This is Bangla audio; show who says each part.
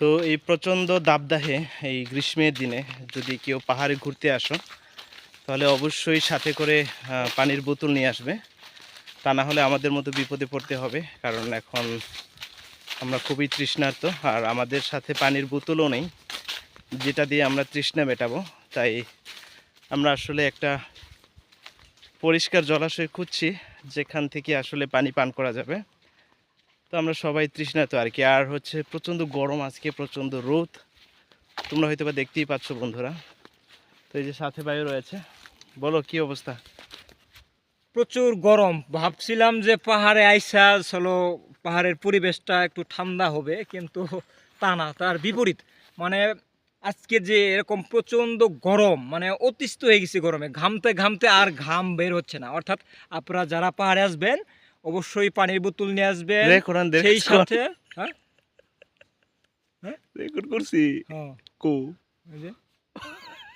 Speaker 1: তো এই প্রচণ্ড দাবদাহে এই গ্রীষ্মের দিনে যদি কেউ পাহাড়ে ঘুরতে আসো, তাহলে অবশ্যই সাথে করে পানির বোতল নিয়ে আসবে। তা না হলে আমাদের মতো বিপদে পড়তে হবে, কারণ এখন আমরা খুবই তৃষ্ণার্ত আর আমাদের সাথে পানির বোতলও নেই, যেটা দিয়ে আমরা তৃষ্ণা মেটাবো। তাই আমরা আসলে একটা পরিষ্কার জলাশয় খুঁজছি, যেখান থেকে আসলে পানি পান করা যাবে। তো আমরা সবাই তৃষ্ণার্ত আর কি। আর হচ্ছে প্রচণ্ড গরম আজকে, প্রচণ্ড রোদ। তোমরা হয়তো বা দেখতেই পাচ্ছ বন্ধুরা। তো এই যে সাথে বায়ু রয়েছে। বলো, কি অবস্থা?
Speaker 2: প্রচুর গরম। ভাবছিলাম যে পাহাড়ে আইসা চলো, পাহাড়ের পরিবেশটা একটু ঠান্ডা হবে, কিন্তু তা না, তার বিপরীত। মানে আজকে যে এরকম প্রচণ্ড গরম মানে অতিষ্ঠ হয়ে গেছে গরমে। ঘামতে ঘামতে আর ঘাম বের হচ্ছে না। অর্থাৎ আপনারা যারা পাহাড়ে আসবেন অবশ্যই পানির বোতল নিয়ে
Speaker 1: আসবে।
Speaker 2: সেই সাথে হ্যাঁ?
Speaker 1: রেকর্ড করছি।
Speaker 2: হ্যাঁ।
Speaker 1: কো।